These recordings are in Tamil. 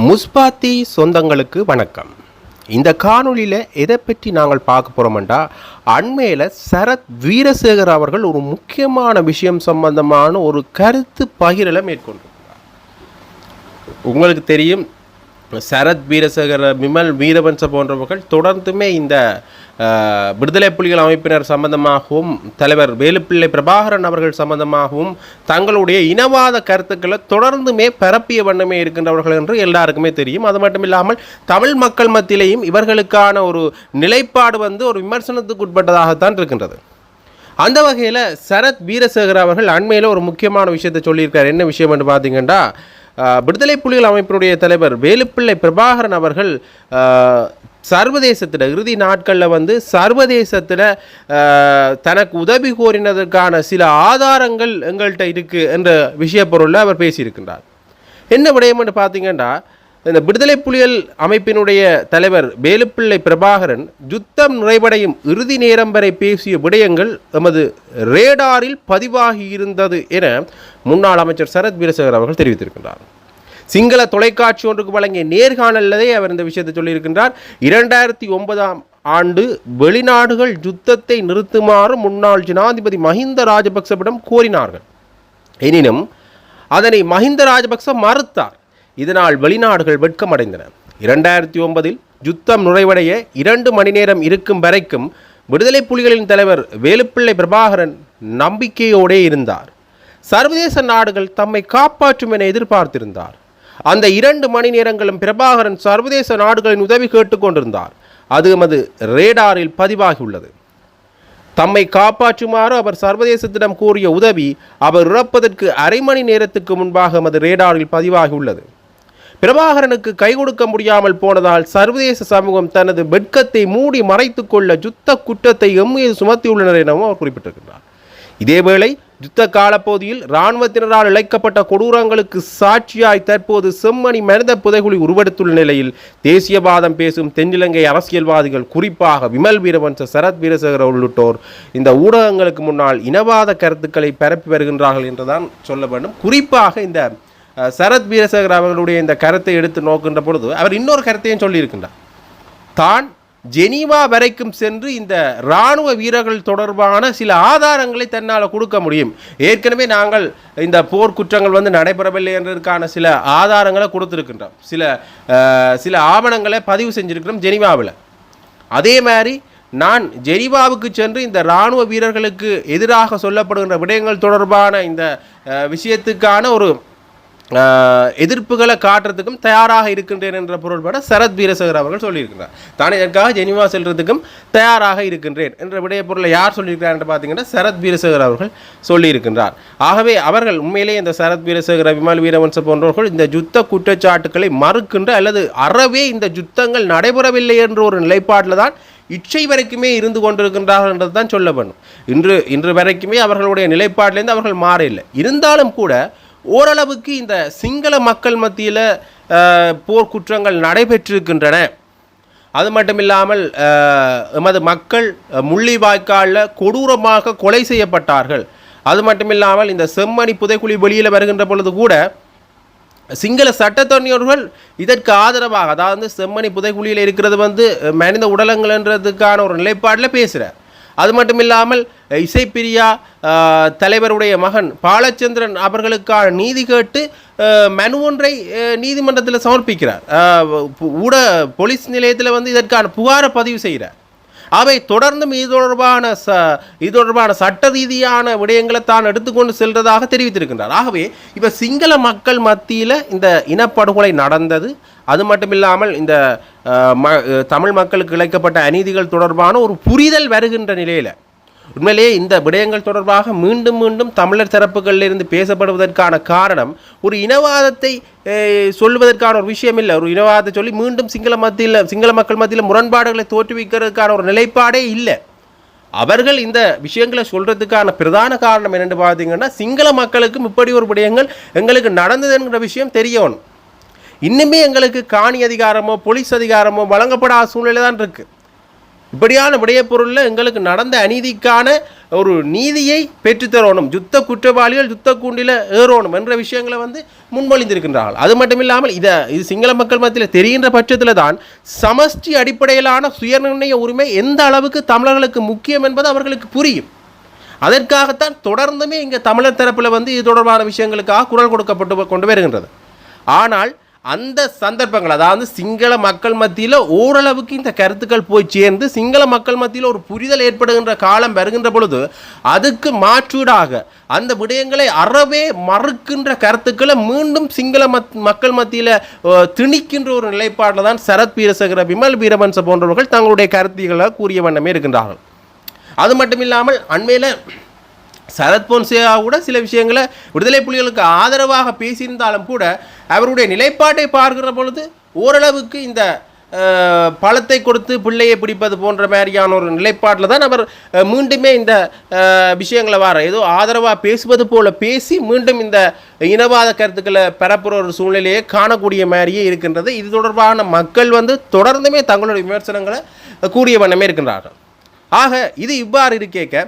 முஸ்பாத்தி சொந்தங்களுக்கு வணக்கம். இந்த காணொளியில் எதை பற்றி நாங்கள் பார்க்க போகிறோம்டா அண்மையில் சரத் வீரசேகர் அவர்கள் ஒரு முக்கியமான விஷயம் சம்பந்தமான ஒரு கருத்து பகிரலை மேற்கொண்டிருக்கிறார். உங்களுக்கு தெரியும் சரத் வீரசேகர விமல் வீரவன்ச போன்றவர்கள் தொடர்ந்துமே இந்த விடுதலை புலிகள் அமைப்பினர் சம்பந்தமாகவும் தலைவர் வேலுப்பிள்ளை பிரபாகரன் அவர்கள் சம்பந்தமாகவும் தங்களுடைய இனவாத கருத்துக்களை தொடர்ந்துமே பரப்பிய வண்ணமே இருக்கின்றவர்கள் என்று எல்லாருக்குமே தெரியும். அது மட்டும் இல்லாமல் தமிழ் மக்கள் மத்தியிலேயும் இவர்களுக்கான ஒரு நிலைப்பாடு வந்து ஒரு விமர்சனத்துக்கு உட்பட்டதாகத்தான் இருக்கின்றது. அந்த வகையில் சரத் வீரசேகர் அவர்கள் அண்மையில் ஒரு முக்கியமான விஷயத்தை சொல்லியிருக்கார். என்ன விஷயம் என்று பார்த்தீங்கன்னா விடுதலை புலிகள் அமைப்பினுடைய தலைவர் வேலுப்பிள்ளை பிரபாகரன் அவர்கள் சர்வதேசத்தில் இறுதி நாட்களில் வந்து சர்வதேசத்தில் தனக்கு உதவி கோரினதற்கான சில ஆதாரங்கள் எங்கள்கிட்ட இருக்குது என்ற விஷயப்பொருளில் அவர் பேசியிருக்கின்றார். என்ன விடயம் என்று பார்த்தீங்கன்னா இந்த விடுதலை புலிகள் அமைப்பினுடைய தலைவர் வேலுப்பிள்ளை பிரபாகரன் யுத்தம் நிறைவடையும் இறுதி நேரம் வரை பேசிய விடயங்கள் எமது ரேடாரில் பதிவாகி இருந்தது என முன்னாள் அமைச்சர் சரத் வீரசேகர் அவர்கள் தெரிவித்திருக்கின்றார். சிங்கள தொலைக்காட்சி ஒன்றுக்கு வழங்கிய நேர்காணலிலே அவர் இந்த விஷயத்தை சொல்லியிருக்கின்றார். இரண்டாயிரத்தி ஒன்பதாம் ஆண்டு வெளிநாடுகள் யுத்தத்தை நிறுத்துமாறு முன்னாள் ஜனாதிபதி மஹிந்த ராஜபக்சவிடம் கோரினார்கள். எனினும் அதனை மஹிந்த ராஜபக்ச மறுத்தார். இதனால் வெளிநாடுகள் வெட்கமடைந்தன. இரண்டாயிரத்தி ஒன்பதில் யுத்தம் நுழைவடைய இரண்டு மணி நேரம் இருக்கும் வரைக்கும் விடுதலை புலிகளின் தலைவர் வேலுப்பிள்ளை பிரபாகரன் நம்பிக்கையோடே இருந்தார். சர்வதேச நாடுகள் தம்மை காப்பாற்றும் என எதிர்பார்த்திருந்தார். அந்த இரண்டு மணி நேரங்களும் பிரபாகரன் சர்வதேச நாடுகளின் உதவி கேட்டுக்கொண்டிருந்தார். அது எமது ரேடாரில் பதிவாகியுள்ளது. தம்மை காப்பாற்றுமாறு அவர் சர்வதேசத்திடம் கூறிய உதவி அவர் இறப்பதற்கு அரை மணி நேரத்துக்கு முன்பாக எமது ரேடாரில் பதிவாகியுள்ளது. பிரபாகரனுக்கு கை கொடுக்க முடியாமல் போனதால் சர்வதேச சமூகம் தனது வெட்கத்தை மூடி மறைத்துக்கொள்ள கொள்ள யுத்த குற்றத்தை எம்மீது சுமத்தியுள்ளனர் எனவும் அவர் குறிப்பிட்டிருக்கிறார் இதேவேளை யுத்த காலப்பகுதியில் இராணுவத்தினரால் இழைக்கப்பட்ட கொடூரங்களுக்கு சாட்சியாய் தற்போது செம்மணி மனித புதைகுழி உருவெடுத்துள்ள நிலையில் தேசியவாதம் பேசும் தென்னிலங்கை அரசியல்வாதிகள் குறிப்பாக விமல் வீரவன்ச சரத் வீரசேகர உள்ளிட்டோர் இந்த ஊடகங்களுக்கு முன்னால் இனவாத கருத்துக்களை பரப்பி வருகின்றார்கள் என்றுதான் சொல்ல வேண்டும். குறிப்பாக இந்த சரத் வீரசேகர் அவர்களுடைய இந்த கருத்தை எடுத்து நோக்கின்ற பொழுது அவர் இன்னொரு கருத்தையும் சொல்லியிருக்கின்றார். தான் ஜெனீவா வரைக்கும் சென்று இந்த இராணுவ வீரர்கள் தொடர்பான சில ஆதாரங்களை தன்னால் கொடுக்க முடியும். ஏற்கனவே நாங்கள் இந்த போர் குற்றங்கள் வந்து நடைபெறவில்லை என்றதற்கான சில ஆதாரங்களை கொடுத்துருக்கின்றோம். சில சில ஆவணங்களை பதிவு செஞ்சுருக்கிறோம் ஜெனீவாவில். அதே மாதிரி நான் ஜெனீவாவுக்கு சென்று இந்த இராணுவ வீரர்களுக்கு எதிராக சொல்லப்படுகின்ற விடயங்கள் தொடர்பான இந்த விஷயத்துக்கான ஒரு எதிர்ப்புகளை காட்டுறதுக்கும் தயாராக இருக்கின்றேன் என்ற பொருள்பட சரத் வீரசேகர் அவர்கள் சொல்லியிருக்கிறார். தான் இதற்காக ஜெனிவா செல்றதுக்கும் தயாராக இருக்கின்றேன் என்ற விடைய பொருளை யார் சொல்லியிருக்கிறார் என்று பார்த்தீங்கன்னா சரத் வீரசேகர் அவர்கள் சொல்லியிருக்கின்றார். ஆகவே அவர்கள் உண்மையிலேயே இந்த சரத் வீரசகர் விமல் வீரவன்ச போன்றவர்கள் இந்த யுத்த குற்றச்சாட்டுக்களை மறுக்கின்ற அல்லது அறவே இந்த யுத்தங்கள் நடைபெறவில்லை என்ற ஒரு நிலைப்பாட்டில் தான் இச்சை வரைக்குமே இருந்து கொண்டிருக்கின்றார்கள் என்றது தான் சொல்ல வேண்டும் இன்று இன்று வரைக்குமே அவர்களுடைய நிலைப்பாட்டிலேருந்து அவர்கள் மாறவில்லை. இருந்தாலும் கூட ஓரளவுக்கு இந்த சிங்கள மக்கள் மத்தியில் போர் குற்றங்கள் நடைபெற்றிருக்கின்றன. அது மட்டும் இல்லாமல் எமது மக்கள் முள்ளிவாய்க்காலில் கொடூரமாக கொலை செய்யப்பட்டார்கள். அது மட்டும் இல்லாமல் இந்த செம்மணி புதைக்குழி வெளியில் வருகின்ற பொழுது கூட சிங்கள சட்டத்தரணியர்கள் இதற்கு ஆதரவாக அதாவது செம்மணி புதைக்குழியில் இருக்கிறது வந்து மனித உடலங்கள்ன்றதுக்கான ஒரு நிலைப்பாடில் பேசுகிறார் அது மட்டும் இல்லாமல் இசைப்பிரியா தலைவருடைய மகன் பாலச்சந்திரன் அவர்களுக்கான நீதி கேட்டு மனு ஒன்றை நீதிமன்றத்தில் சமர்ப்பிக்கிறார். பு- ஊட போலீஸ் நிலையத்தில் வந்து இதற்கான புகாரை பதிவு செய்கிறார். அவை தொடர்ந்தும் இது தொடர்பான ச இது தொடர்பான சட்ட ரீதியான விடயங்களை தான் எடுத்துக்கொண்டு செல்றதாக தெரிவித்திருக்கின்றார். ஆகவே இப்போ சிங்கள மக்கள் மத்தியில் இந்த இனப்படுகொலை நடந்தது. அது மட்டும் இல்லாமல் இந்த ம தமிழ் மக்களுக்கு இழைக்கப்பட்ட அநீதிகள் தொடர்பான ஒரு புரிதல் வருகின்ற நிலையில் உண்மையிலேயே இந்த விடயங்கள் தொடர்பாக மீண்டும் மீண்டும் தமிழர் தரப்புகளிலிருந்து பேசப்படுவதற்கான காரணம் ஒரு இனவாதத்தை சொல்வதற்கான ஒரு விஷயம் இல்லை. ஒரு இனவாதத்தை சொல்லி மீண்டும் சிங்கள மத்தியில் சிங்கள மக்கள் மத்தியில் முரண்பாடுகளை தோற்றுவிக்கிறதுக்கான ஒரு நிலைப்பாடே இல்லை. அவர்கள் இந்த விஷயங்களை சொல்கிறதுக்கான பிரதான காரணம் என்னென்னு பார்த்தீங்கன்னா சிங்கள மக்களுக்கும் இப்படி ஒரு விடயங்கள் எங்களுக்கு நடந்ததுங்கிற விஷயம் தெரியணும். இன்னுமே எங்களுக்கு காணி அதிகாரமோ போலீஸ் அதிகாரமோ வழங்கப்படாத சூழ்நிலை தான் இருக்குது இப்படியான விடயப்பொருளில் எங்களுக்கு நடந்த அநீதிக்கான ஒரு நீதியை பெற்றுத்தரணும். யுத்த குற்றவாளிகள் யுத்த கூண்டில் ஏறணும் என்ற விஷயங்களை வந்து முன்மொழிந்திருக்கின்றார்கள். அது மட்டும் இல்லாமல் இதை இது சிங்கள மக்கள் மத்தியில் தெரிகின்ற பட்சத்தில் தான் சமஷ்டி அடிப்படையிலான சுயநிர்ணய உரிமை எந்த அளவுக்கு தமிழர்களுக்கு முக்கியம் என்பது அவர்களுக்கு புரியும். அதற்காகத்தான் தொடர்ந்துமே இங்கே தமிழர் தரப்பில் வந்து இது தொடர்பான விஷயங்களுக்காக குரல் கொடுக்கப்பட்டு கொண்டு வருகின்றது. ஆனால் அந்த சந்தர்ப்பங்கள் அதாவது சிங்கள மக்கள் மத்தியில் ஓரளவுக்கு இந்த கருத்துக்கள் போய் சேர்ந்து சிங்கள மக்கள் மத்தியில் ஒரு புரிதல் ஏற்படுகின்ற காலம் வருகின்ற பொழுது அதுக்கு மாற்றீடாக அந்த விடயங்களை அறவே மறுக்கின்ற கருத்துக்களை மீண்டும் சிங்கள மத் மக்கள் மத்தியில் திணிக்கின்ற ஒரு நிலைப்பாட்டில் தான் சரத் வீரசகர விமல் வீரவன்ச போன்றவர்கள் தங்களுடைய கருத்துக்களை கூறிய வண்ணமே இருக்கின்றார்கள். அது மட்டும் இல்லாமல் அண்மையில் சரத் பொன்சேகா கூட சில விஷயங்களை விடுதலை புலிகளுக்கு ஆதரவாக பேசியிருந்தாலும் கூட அவருடைய நிலைப்பாட்டை பார்க்கிற பொழுது ஓரளவுக்கு இந்த பழத்தை கொடுத்து பிள்ளையை பிடிப்பது போன்ற மாதிரியான ஒரு நிலைப்பாட்டில் தான் அவர் மீண்டுமே இந்த விஷயங்களை வர ஏதோ ஆதரவாக பேசுவது போல பேசி மீண்டும் இந்த இனவாத கருத்துக்களை பரப்புகிற ஒரு சூழ்நிலையை காணக்கூடிய மாதிரியே இருக்கின்றது. இது தொடர்பான மக்கள் வந்து தொடர்ந்துமே தங்களுடைய விமர்சனங்களை கூறிய வண்ணமே இருக்கின்றார்கள். ஆக இது இவ்வாறு இருக்கேக்க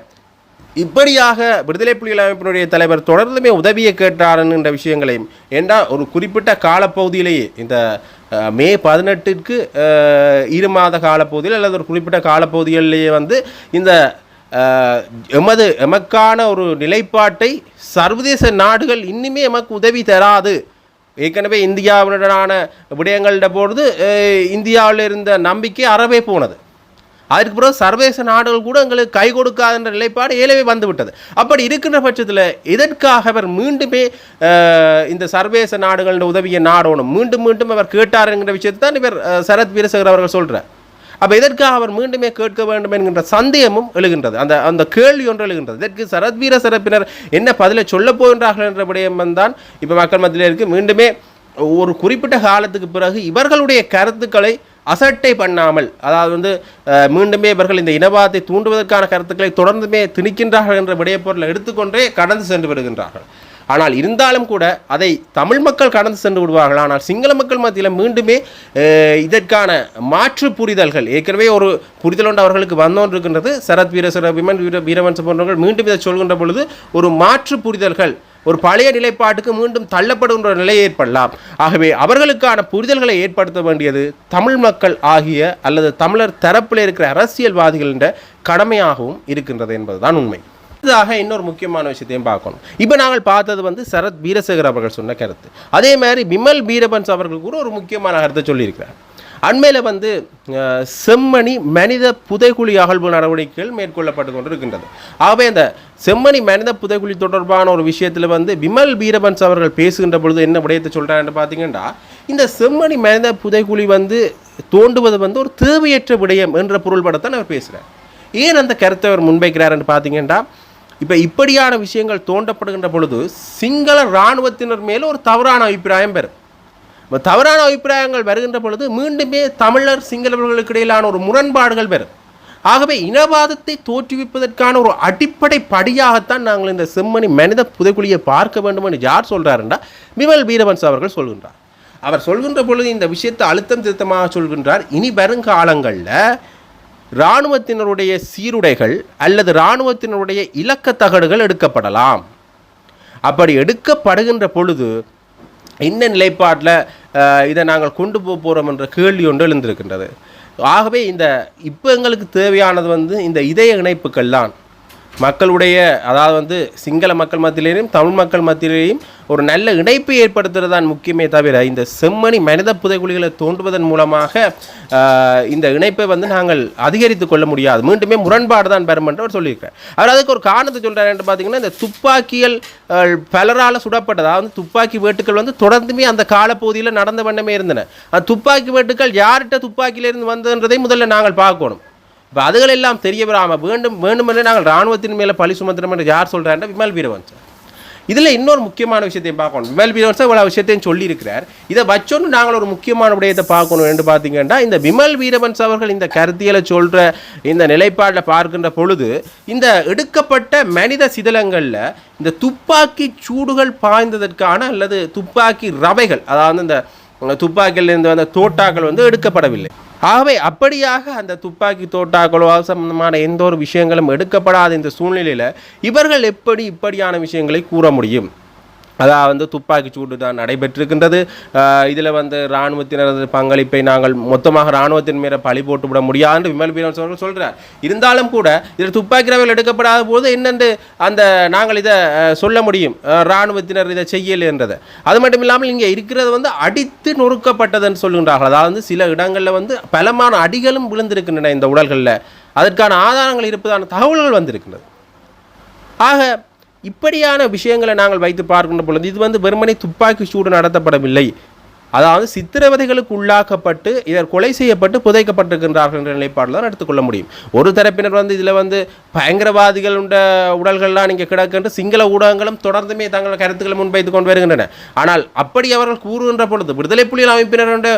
இப்படியாக விடுதலை புலிகள் அமைப்பினுடைய தலைவர் தொடர்ந்துமே உதவியை கேட்டார் என்ற விஷயங்களையும் ஏண்டா ஒரு குறிப்பிட்ட காலப்பகுதியிலேயே இந்த மே பதினெட்டுக்கு இரு மாத காலப்பகுதியில் அல்லது ஒரு குறிப்பிட்ட காலப்பகுதிகளிலேயே வந்து இந்த எமது எமக்கான ஒரு நிலைப்பாட்டை சர்வதேச நாடுகள் இன்னுமே எமக்கு உதவி தராது. ஏற்கனவே இந்தியாவுடனான விடயங்கள்ட பொழுது இந்தியாவில் இருந்த நம்பிக்கை அறவே போனது. அதுக்கு பிறகு சர்வதேச நாடுகள் கூட எங்களுக்கு கை கொடுக்காதுன்ற நிலைப்பாடு ஏலவே வந்துவிட்டது. அப்படி இருக்கின்ற பட்சத்தில் இதற்காக அவர் மீண்டுமே இந்த சர்வதேச நாடுகளின் உதவியை நாடணும்? மீண்டும் மீண்டும் அவர் கேட்டார் என்கிற விஷயத்தை தான் இவர் சரத் வீரசேகர் அவர்கள் சொல்கிறார் அப்போ இதற்காக அவர் மீண்டுமே கேட்க வேண்டும் என்கின்ற சந்தேகமும் எழுகின்றது. அந்த அந்த கேள்வி ஒன்று எழுகின்றது. இதற்கு சரத் வீர சிறப்பினர் என்ன பதிலை சொல்லப் போகின்றார்கள் என்ற விடயம் தான் இப்போ மக்கள் மத்தியில் இருக்கு. மீண்டுமே ஒரு குறிப்பிட்ட காலத்துக்கு பிறகு இவர்களுடைய கருத்துக்களை அசட்டை பண்ணாமல் அதாவது வந்து மீண்டுமே இவர்கள் இந்த இனவாதத்தை தூண்டுவதற்கான கருத்துக்களை தொடர்ந்துமே திணிக்கின்றார்கள் என்ற விடயப்பொருளை எடுத்துக்கொண்டே கடந்து சென்று வருகின்றார்கள் ஆனால் இருந்தாலும் கூட அதை தமிழ் மக்கள் கடந்து சென்று விடுவார்கள். ஆனால் சிங்கள மக்கள் மத்தியில் மீண்டுமே இதற்கான மாற்று புரிதல்கள் ஏற்கனவே ஒரு புரிதல் ஒன்று அவர்களுக்கு வந்தோன்றிருக்கின்றது. சரத் வீரசர விமன் வீர வீரவன்ச போன்றவர்கள் மீண்டும் இதை சொல்கின்ற பொழுது ஒரு மாற்று புரிதல்கள் ஒரு பழைய நிலைப்பாட்டுக்கு மீண்டும் தள்ளப்படுகின்ற ஒரு நிலை ஏற்படலாம். ஆகவே அவர்களுக்கான புரிதல்களை ஏற்படுத்த வேண்டியது தமிழ் மக்கள் ஆகிய அல்லது தமிழர் தரப்பில் இருக்கிற அரசியல்வாதிகள் என்ற கடமையாகவும் இருக்கின்றது என்பதுதான் உண்மை. அடுத்ததாக இன்னொரு முக்கியமான விஷயத்தையும் பார்க்கணும். இப்போ நாங்கள் பார்த்தது வந்து சரத் வீரசேகர் அவர்கள் சொன்ன கருத்து. அதே மாதிரி விமல் பீரபன்ஸ் அவர்கள் கூட ஒரு முக்கியமான கருத்தை சொல்லியிருக்கிறார். அண்மையில் வந்து செம்மணி மனித புதைக்குழி அகழ்வு நடவடிக்கைகள் மேற்கொள்ளப்பட்டு கொண்டு இருக்கின்றது ஆகவே அந்த செம்மணி மனித புதைக்குழி தொடர்பான ஒரு விஷயத்தில் வந்து விமல் வீரபன்ஸ் அவர்கள் பேசுகின்ற பொழுது என்ன விடயத்தை சொல்கிறாருன்னு பார்த்தீங்கன்னா இந்த செம்மணி மனித புதைக்குழி வந்து தோண்டுவது வந்து ஒரு தேவையற்ற விடயம் என்ற பொருள்படத்தான் அவர் பேசுகிறார் ஏன் அந்த கருத்தை அவர் முன்வைக்கிறாருன்னு பார்த்தீங்கன்னா இப்போ இப்படியான விஷயங்கள் தோண்டப்படுகின்ற பொழுது சிங்கள இராணுவத்தினர் மேலே ஒரு தவறான அபிப்பிராயம் பெறும் தவறான அபிப்பிராயங்கள் வருகின்ற பொழுது மீண்டுமே தமிழர் சிங்களவர்களுக்கு இடையிலான ஒரு முரண்பாடுகள் வரும். ஆகவே இனவாதத்தை தோற்றுவிப்பதற்கான ஒரு அடிப்படை படியாகத்தான் நாங்கள் இந்த செம்மணி மனித புதைக்குழியை பார்க்க வேண்டும் என்று யார் சொல்கிறாருண்டா விமல் வீரவன்ஸ் அவர்கள் சொல்கின்றார். அவர் சொல்கின்ற பொழுது இந்த விஷயத்தை அழுத்தம் திருத்தமாக சொல்கின்றார். இனி வருங்காலங்களில் இராணுவத்தினருடைய சீருடைகள் அல்லது இராணுவத்தினருடைய இலக்க தகடுகள் எடுக்கப்படலாம். அப்படி எடுக்கப்படுகின்ற பொழுது இந்த நிலைப்பாட்டில் இதை நாங்கள் கொண்டு போக போகிறோம் என்ற கேள்வி ஒன்று எழுந்திருக்கின்றது. ஆகவே இந்த இப்போ எங்களுக்கு தேவையானது வந்து இந்த இதய இணைப்புகள் தான் மக்களுடைய அதாவது வந்து சிங்கள மக்கள் மத்தியிலேயும் தமிழ் மக்கள் மத்தியிலேயும் ஒரு நல்ல இணைப்பை ஏற்படுத்துறது தான் முக்கியமே தவிர இந்த செம்மணி மனித புதைக்குழிகளை தோண்டுவதன் மூலமாக இந்த இணைப்பை வந்து நாங்கள் அதிகரித்து கொள்ள முடியாது. மீண்டுமே முரண்பாடு தான் பெறும் என்று அவர் சொல்லியிருக்கிறார். அவர் அதுக்கு ஒரு காரணத்தை சொல்கிறார் என்று பார்த்தீங்கன்னா இந்த துப்பாக்கிகள் பலரால் சுடப்பட்டது. வந்து துப்பாக்கி வேட்டுக்கள் வந்து தொடர்ந்துமே அந்த காலப்பகுதியில் நடந்த வண்ணமே இருந்தன. அந்த துப்பாக்கி வேட்டுக்கள் யார்கிட்ட துப்பாக்கியிலிருந்து வந்ததுன்றதை முதல்ல நாங்கள் பார்க்கணும். இப்போ அதுகளெல்லாம் தெரிய வராமல் வேண்டும் வேண்டுமென்றே நாங்கள் இராணுவத்தின் மேலே பழி சுமத்துறோம் என்று யார் சொல்கிறாங்க விமல் வீரவன்சன். இதில் இன்னொரு முக்கியமான விஷயத்தையும் பார்க்கணும். விமல் வீரவன்சன் இவ்வளோ விஷயத்தையும் சொல்லியிருக்கிறார். இதை வச்சோன்னு நாங்கள் ஒரு முக்கியமான விடயத்தை பார்க்கணும் என்று பார்த்தீங்கன்னா இந்த விமல் வீரவன்ஸ் அவர்கள் இந்த கருத்தியலை சொல்கிற இந்த நிலைப்பாட்டில் பார்க்கின்ற பொழுது இந்த எடுக்கப்பட்ட மனித சிதலங்களில் இந்த துப்பாக்கி சூடுகள் பாய்ந்ததற்கான அல்லது துப்பாக்கி ரவைகள் அதாவது இந்த துப்பாக்கியிலிருந்து வந்த தோட்டாக்கள் வந்து எடுக்கப்படவில்லை. ஆகவே அப்படியாக அந்த துப்பாக்கி தோட்டாக்களோ அது சம்பந்தமான எந்த ஒரு விஷயங்களும் எடுக்கப்படாத இந்த சூழ்நிலையில் இவர்கள் எப்படி இப்படியான விஷயங்களை கூற முடியும்? அதான் வந்து துப்பாக்கி சூடு தான் நடைபெற்றிருக்கின்றது. இதில் வந்து இராணுவத்தினரது பங்களிப்பை நாங்கள் மொத்தமாக இராணுவத்தின் மேலே பழி போட்டு விட முடியாது என்று விமல் பீரன் சொல்ற சொல்கிறார் இருந்தாலும் கூட இதில் துப்பாக்கி ரவையில் எடுக்கப்படாத போது என்னென்று அந்த நாங்கள் இதை சொல்ல முடியும். இராணுவத்தினர் இதை செய்யலை என்றதை. அது மட்டும் இல்லாமல் இங்கே இருக்கிறது வந்து அடித்து நொறுக்கப்பட்டதுன்னு சொல்கின்றார்கள். அதாவது வந்து சில இடங்களில் வந்து பலமான அடிகளும் விழுந்திருக்கின்றன இந்த உடல்களில். அதற்கான ஆதாரங்கள் இருப்பதான தகவல்கள் வந்திருக்கின்றது. ஆக இப்படியான விஷயங்களை நாங்கள் வைத்து பார்க்கின்ற பொழுது இது வந்து வெறுமனே துப்பாக்கி சூடு நடத்தப்படவில்லை. அதாவது சித்திரவதைகளுக்கு உள்ளாக்கப்பட்டு இதர் கொலை செய்யப்பட்டு புதைக்கப்பட்டிருக்கின்றார்கள் என்ற நிலைப்பாடு தான் எடுத்துக்கொள்ள முடியும். ஒரு தரப்பினர் வந்து இதில் வந்து பயங்கரவாதிகள் உண்ட உடல்கள்லாம் நீங்கள் கிடக்கின்ற சிங்கள ஊடகங்களும் தொடர்ந்துமே தங்கள் கருத்துக்களை முன்வைத்து கொண்டு வருகின்றன. ஆனால் அப்படி அவர்கள் கூறுகின்ற பொழுது விடுதலை புலிகள் அமைப்பினருடைய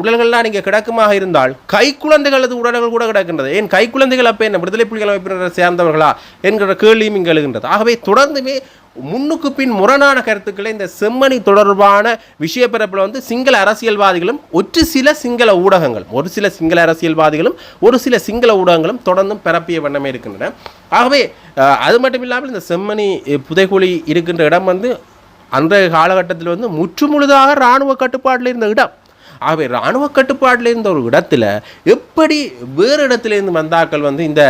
உடல்கள்லாம் நீங்கள் கிடக்குமாக இருந்தால் கைக்குழந்தைகளது உடல்கள் கூட கிடக்கின்றது. ஏன் கைக்குழந்தைகள் அப்போ என்ன? விடுதலை புலிகள் அமைப்பினரை சேர்ந்தவர்களா? என்கிற கேள்வியும் இங்கே எழுகின்றது. ஆகவே தொடர்ந்துமே முன்னுக்கு பின் முரணான கருத்துக்களை இந்த செம்மணி தொடர்பான விஷயப்பிறப்பில் வந்து சிங்கள அரசியல்வாதிகளும் ஒரு சில சிங்கள ஊடகங்கள் ஒரு சில சிங்கள அரசியல்வாதிகளும் ஒரு சில சிங்கள ஊடகங்களும் தொடர்ந்தும் பரப்பிய வண்ணமே இருக்கின்றன. ஆகவே அது மட்டும் இல்லாமல் இந்த செம்மணி புதைகுழி இருக்கின்ற இடம் வந்து அன்றைய காலகட்டத்தில் வந்து முற்றுமுழுதாக இராணுவ கட்டுப்பாட்டில் இருந்த இடம். ஆகவே இராணுவ கட்டுப்பாட்டில் இருந்த ஒரு இடத்துல எப்படி வேறு இடத்துலேருந்து வந்தாக்கள் வந்து இந்த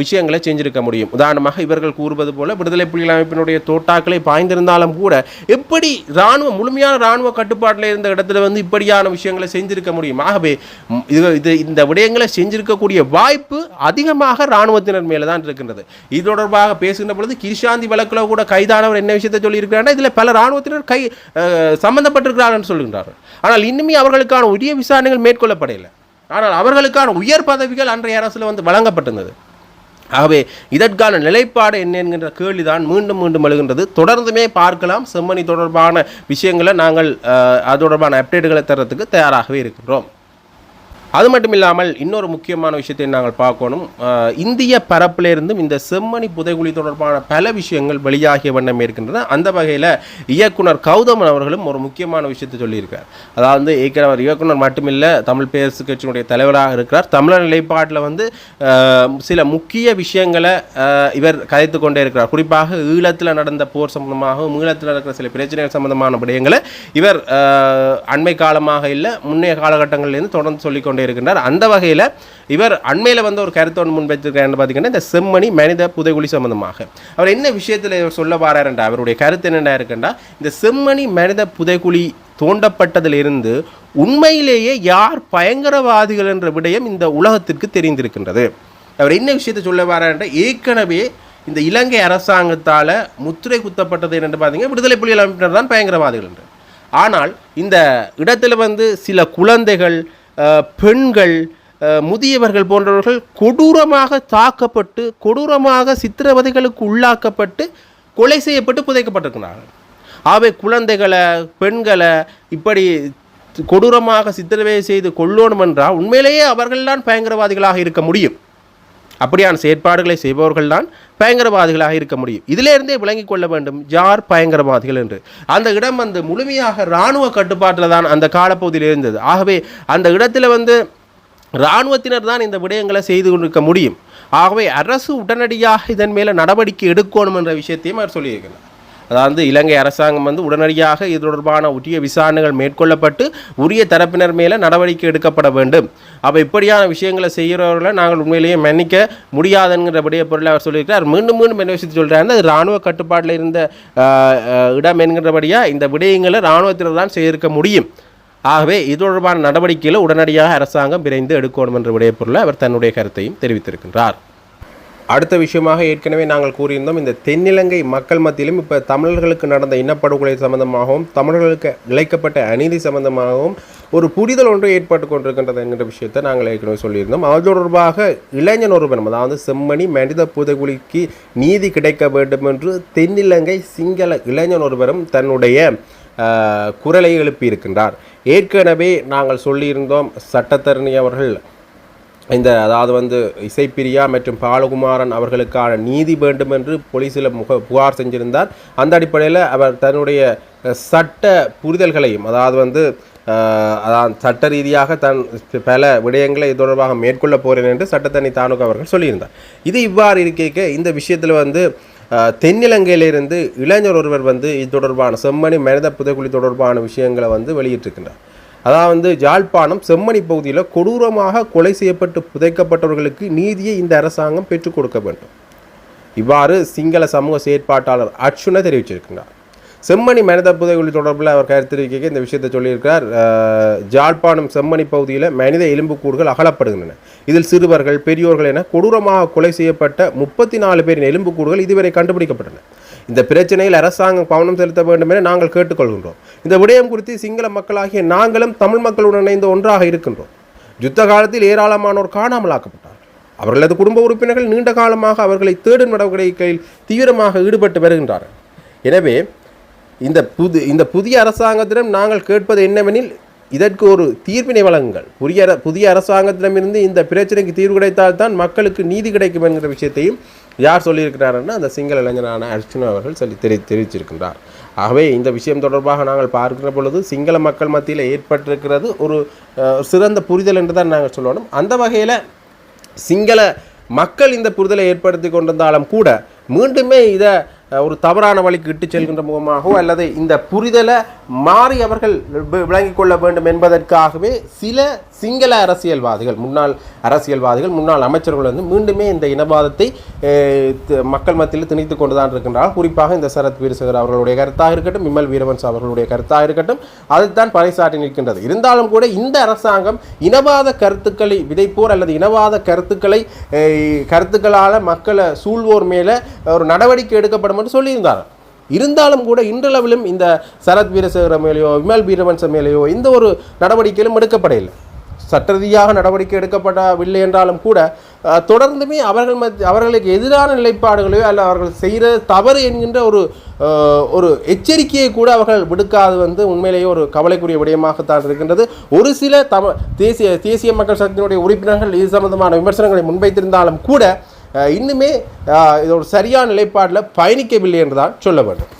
விஷயங்களை செஞ்சிருக்க முடியும்? உதாரணமாக இவர்கள் கூறுவது போல விடுதலை புலிகள் அமைப்பினுடைய தோட்டாக்களை பாய்ந்திருந்தாலும் கூட எப்படி இராணுவ முழுமையான இராணுவ கட்டுப்பாட்டில் இருந்த இடத்துல வந்து இப்படியான விஷயங்களை செஞ்சிருக்க முடியும்? ஆகவே இது இது இந்த விடயங்களை செஞ்சிருக்கக்கூடிய வாய்ப்பு அதிகமாக இராணுவத்தினர் மேலே தான் இருக்கின்றது. இது தொடர்பாக பேசுகின்ற பொழுது கிருஷாந்தி வழக்கில் கூட கைதானவர் என்ன விஷயத்தை சொல்லியிருக்கிறார்கள் இதில் பல இராணுவத்தினர் கை சம்மந்தப்பட்டிருக்கிறார்கள் சம்பந்தப்பட்டிருக்கிறார்கள் சொல்கின்றார்கள். ஆனால் இன்னும் அவர்களுக்கான உரிய விசாரணைகள் மேற்கொள்ளப்படவில்லை ஆனால் அவர்களுக்கான உயர் பதவிகள் அன்றைய அரசில் வந்து வழங்கப்பட்டிருந்தது. ஆகவே இதற்கான நிலைப்பாடு என்ன என்கின்ற கேள்விதான் மீண்டும் மீண்டும் எழுகின்றது. தொடர்ந்துமே பார்க்கலாம். செம்மணி தொடர்பான விஷயங்களை நாங்கள் அது தொடர்பான அப்டேட்டுகளை தரத்துக்கு தயாராகவே இருக்கின்றோம். அது மட்டும் இல்லாமல் இன்னொரு முக்கியமான விஷயத்தை நாங்கள் பார்க்கணும். இந்திய பரப்பிலிருந்தும் இந்த செம்மணி புதைகுழி தொடர்பான பல விஷயங்கள் வெளியாகிய வண்ணம் இருக்கின்றன. அந்த வகையில் இயக்குனர் கௌதமன் அவர்களும் ஒரு முக்கியமான விஷயத்தை சொல்லியிருக்கார். அதாவது ஏற்கனவே இயக்குனர் மட்டுமில்லை தமிழ் பேரரசு கட்சியினுடைய தலைவராக இருக்கிறார். தமிழர் நிலைப்பாட்டில் வந்து சில முக்கிய விஷயங்களை இவர் கதைத்து கொண்டே இருக்கிறார். குறிப்பாக ஈழத்தில் நடந்த போர் சம்பந்தமாகவும் ஈழத்தில் இருக்கிற சில பிரச்சனைகள் சம்பந்தமான விடயங்களை இவர் அண்மை காலமாக இல்லை முன்னைய காலகட்டங்களிலிருந்து தொடர்ந்து சொல்லிக்கொண்டு கொண்டே இருக்கின்றார் அந்த வகையில் இவர் அண்மையில் வந்து ஒரு கருத்து ஒன்று முன்வைத்திருக்கிறார் பார்த்தீங்கன்னா இந்த செம்மணி மனித புதைகுழி சம்பந்தமாக. அவர் என்ன விஷயத்தில் இவர் சொல்ல வாராருண்டா அவருடைய கருத்து என்னென்ன இருக்குண்டா? இந்த செம்மணி மனித புதைகுழி தோண்டப்பட்டதிலிருந்து உண்மையிலேயே யார் பயங்கரவாதிகள் என்ற விடயம் இந்த உலகத்திற்கு தெரிந்திருக்கின்றது. அவர் என்ன விஷயத்தை சொல்ல வாராருண்டா ஏற்கனவே இந்த இலங்கை அரசாங்கத்தால் முத்திரை குத்தப்பட்டது என்னென்று பார்த்தீங்கன்னா விடுதலை புலிகள் அமைப்பினர் தான் பயங்கரவாதிகள் என்று. ஆனால் இந்த இடத்துல வந்து சில குழந்தைகள் பெண்கள் முதியவர்கள் போன்றவர்கள் கொடூரமாக தாக்கப்பட்டு கொடூரமாக சித்திரவதைகளுக்கு உள்ளாக்கப்பட்டு கொலை செய்யப்பட்டு புதைக்கப்பட்டிருக்கிறார்கள். ஆகவே குழந்தைகளை பெண்களை இப்படி கொடூரமாக சித்திரவதை செய்து கொள்ளணும் என்றால் உண்மையிலேயே அவர்கள்தான் பயங்கரவாதிகளாக இருக்க முடியும். அப்படியான செயற்பாடுகளை செய்பவர்கள் தான் பயங்கரவாதிகளாக இருக்க முடியும். இதிலிருந்தே விளங்கிக் கொள்ள வேண்டும் யார் பயங்கரவாதிகள் என்று. அந்த இடம் வந்து முழுமையாக இராணுவ கட்டுப்பாட்டில் தான் அந்த காலப்பகுதியில் இருந்தது. ஆகவே அந்த இடத்துல வந்து இராணுவத்தினர் தான் இந்த விடயங்களை செய்து கொண்டிருக்க முடியும். ஆகவே அரசு உடனடியாக இதன் மேலே நடவடிக்கை எடுக்கணும் என்ற விஷயத்தையும் அவர் சொல்லியிருக்கிறார். அதாவது இலங்கை அரசாங்கம் வந்து உடனடியாக இது தொடர்பான உரிய விசாரணைகள் மேற்கொள்ளப்பட்டு உரிய தரப்பினர் மேலே நடவடிக்கை எடுக்கப்பட வேண்டும். அப்போ இப்படியான விஷயங்களை செய்கிறவர்களை நாங்கள் உண்மையிலேயே மன்னிக்க முடியாதுங்கிறபடிய பொருளை அவர் சொல்லியிருக்கிறார். மீண்டும் மீண்டும் என்ன விஷயத்தை சொல்கிறார் அது இராணுவ கட்டுப்பாட்டில் இருந்த இடம் என்கிறபடியாக இந்த விடயங்களை இராணுவத்தினர் தான் செய்திருக்க முடியும். ஆகவே இது தொடர்பான நடவடிக்கைகளை உடனடியாக அரசாங்கம் விரைந்து எடுக்கணும் என்ற விடைய பொருளை அவர் தன்னுடைய கருத்தையும் தெரிவித்திருக்கின்றார். அடுத்த விஷயமாக ஏற்கனவே நாங்கள் கூறியிருந்தோம் இந்த தென்னிலங்கை மக்கள் மத்தியிலும் இப்போ தமிழர்களுக்கு நடந்த இனப்படுகொலை சம்பந்தமாகவும் தமிழர்களுக்கு இழைக்கப்பட்ட அநீதி சம்பந்தமாகவும் ஒரு புரிதல் ஒன்று ஏற்பட்டு கொண்டிருக்கின்றது என்கிற விஷயத்தை நாங்கள் ஏற்கனவே சொல்லியிருந்தோம். அது தொடர்பாக இளைஞன் ஒருவன் அதாவது செம்மணி மனித புதைகுலிக்கு நீதி கிடைக்க வேண்டும் என்று தென்னிலங்கை சிங்கள இளைஞன் ஒருவரும் தன்னுடைய குரலை எழுப்பியிருக்கின்றார். ஏற்கனவே நாங்கள் சொல்லியிருந்தோம் சட்டத்தரணி அவர்கள் இந்த அதாவது வந்து இசைப்பிரியா மற்றும் பாலகுமாரன் அவர்களுக்கான நீதி வேண்டும் என்று போலீஸில் முக புகார் செஞ்சிருந்தார். அந்த அடிப்படையில் அவர் தன்னுடைய சட்ட புரிதல்களையும் அதாவது வந்து அதான் சட்ட ரீதியாக தன் பல விடயங்களை இது தொடர்பாக மேற்கொள்ள போகிறேன் என்று சட்டத்தனி தானுக்கு அவர்கள் சொல்லியிருந்தார். இது இவ்வாறு இருக்க இந்த விஷயத்தில் வந்து தென்னிலங்கையிலிருந்து இளைஞர் ஒருவர் வந்து இது தொடர்பான செம்மணி மனித புதைக்குழி தொடர்பான விஷயங்களை வந்து வெளியிட்டிருக்கின்றார். அதாவது வந்து ஜாழ்ப்பாணம் செம்மணி பகுதியில் கொடூரமாக கொலை செய்யப்பட்டு புதைக்கப்பட்டவர்களுக்கு நீதியை இந்த அரசாங்கம் பெற்றுக் கொடுக்க வேண்டும். இவ்வாறு சிங்கள சமூக செயற்பாட்டாளர் அர்ச்சுன தெரிவிச்சிருக்கிறார் செம்மணி மனித புதைகுழி தொடர்பில் அவர் கருத்து தெரிவிக்க இந்த விஷயத்தை சொல்லியிருக்கிறார். ஜாழ்ப்பாணம் செம்மணி பகுதியில் மனித எலும்புக்கூடுகள் அகலப்படுகின்றன. இதில் சிறுவர்கள் பெரியோர்கள் என கொடூரமாக கொலை செய்யப்பட்ட முப்பத்தி நாலு பேரின் எலும்புக்கூடுகள் இதுவரை கண்டுபிடிக்கப்பட்டன. இந்த பிரச்சனையில் அரசாங்கம் கவனம் செலுத்த வேண்டும் என நாங்கள் கேட்டுக்கொள்கின்றோம். இந்த விடயம் குறித்து சிங்கள மக்களாகிய நாங்களும் தமிழ் மக்களுடன் இணைந்து ஒன்றாக இருக்கின்றோம். யுத்த காலத்தில் ஏராளமானோர் காணாமலாக்கப்பட்டார்கள் அவர்களது குடும்ப உறுப்பினர்கள் நீண்ட காலமாக அவர்களை தேடும் நடவடிக்கையில் தீவிரமாக ஈடுபட்டு வருகின்றார்கள். எனவே இந்த புது இந்த புதிய அரசாங்கத்திடம் நாங்கள் கேட்பது என்னவெனில் இதற்கு ஒரு தீர்ப்பினை வழங்குங்கள். புதிய புதிய அரசாங்கத்திடமிருந்து இந்த பிரச்சனைக்கு தீர்வு கிடைத்தால்தான் மக்களுக்கு நீதி கிடைக்கும் என்கிற விஷயத்தையும் யார் சொல்லியிருக்கிறாருன்னா அந்த சிங்கள இளைஞரான அர்ஜுன் அவர்கள் சொல்லி தெரி தெரிவிச்சிருக்கின்றார். ஆகவே இந்த விஷயம் தொடர்பாக நாங்கள் பார்க்கிற பொழுது சிங்கள மக்கள் மத்தியில் ஏற்பட்டிருக்கிறது ஒரு சிறந்த புரிதல் என்று தான் நாங்கள் சொல்லணும். அந்த வகையில் சிங்கள மக்கள் இந்த புரிதலை ஏற்படுத்தி கொண்டிருந்தாலும் கூட மீண்டுமே இதை ஒரு தவறான வழிக்கு இட்டு செல்கின்ற முகமாகவோ அல்லது இந்த புரிதலை மாறி அவர்கள் விளங்கிக் கொள்ள வேண்டும் என்பதற்காகவே சில சிங்கள அரசியல்வாதிகள் முன்னாள் அரசியல்வாதிகள் முன்னாள் அமைச்சர்கள் வந்து மீண்டுமே இந்த இனவாதத்தை த- மக்கள் மத்தியில் திணித்து கொண்டு தான் இருக்கின்றார் குறிப்பாக இந்த சரத் வீரசேகர் அவர்களுடைய கருத்தாக இருக்கட்டும் விமல் வீரவன்ஸ் அவர்களுடைய கருத்தாக இருக்கட்டும் அதைத்தான் பறைசாற்றி நிற்கின்றது. இருந்தாலும் கூட இந்த அரசாங்கம் இனவாத கருத்துக்களை விதைப்போர் அல்லது இனவாத கருத்துக்களை கருத்துக்களால் மக்களை சூழ்வோர் மேலே ஒரு நடவடிக்கை எடுக்கப்படும் என்று சொல்லியிருந்தார். இருந்தாலும் கூட இன்றளவிலும் இந்த சரத் வீரசேகர மேலேயோ விமல் வீரவன்ச மேலேயோ எந்த ஒரு நடவடிக்கையிலும் எடுக்கப்படையில்லை சட்டரீதியாக நடவடிக்கை எடுக்கப்படவில்லை என்றாலும் கூட தொடர்ந்துமே அவர்கள் மத் அவர்களுக்கு எதிரான நிலைப்பாடுகளையோ அல்ல அவர்கள் செய்கிற தவறு என்கின்ற ஒரு ஒரு எச்சரிக்கையை கூட அவர்கள் விடுக்காது வந்து உண்மையிலேயே ஒரு கவலைக்குரிய விடயமாகத்தான் இருக்கின்றது. ஒரு சில தம தேசிய தேசிய மக்கள் சக்தியினுடைய உறுப்பினர்கள் இது சம்பந்தமான விமர்சனங்களை முன்வைத்திருந்தாலும் கூட இன்னுமே இதோட இது ஒரு சரியான நிலைப்பாட்டில் பயணிக்கவில்லை என்றுதான் சொல்ல வேண்டும்.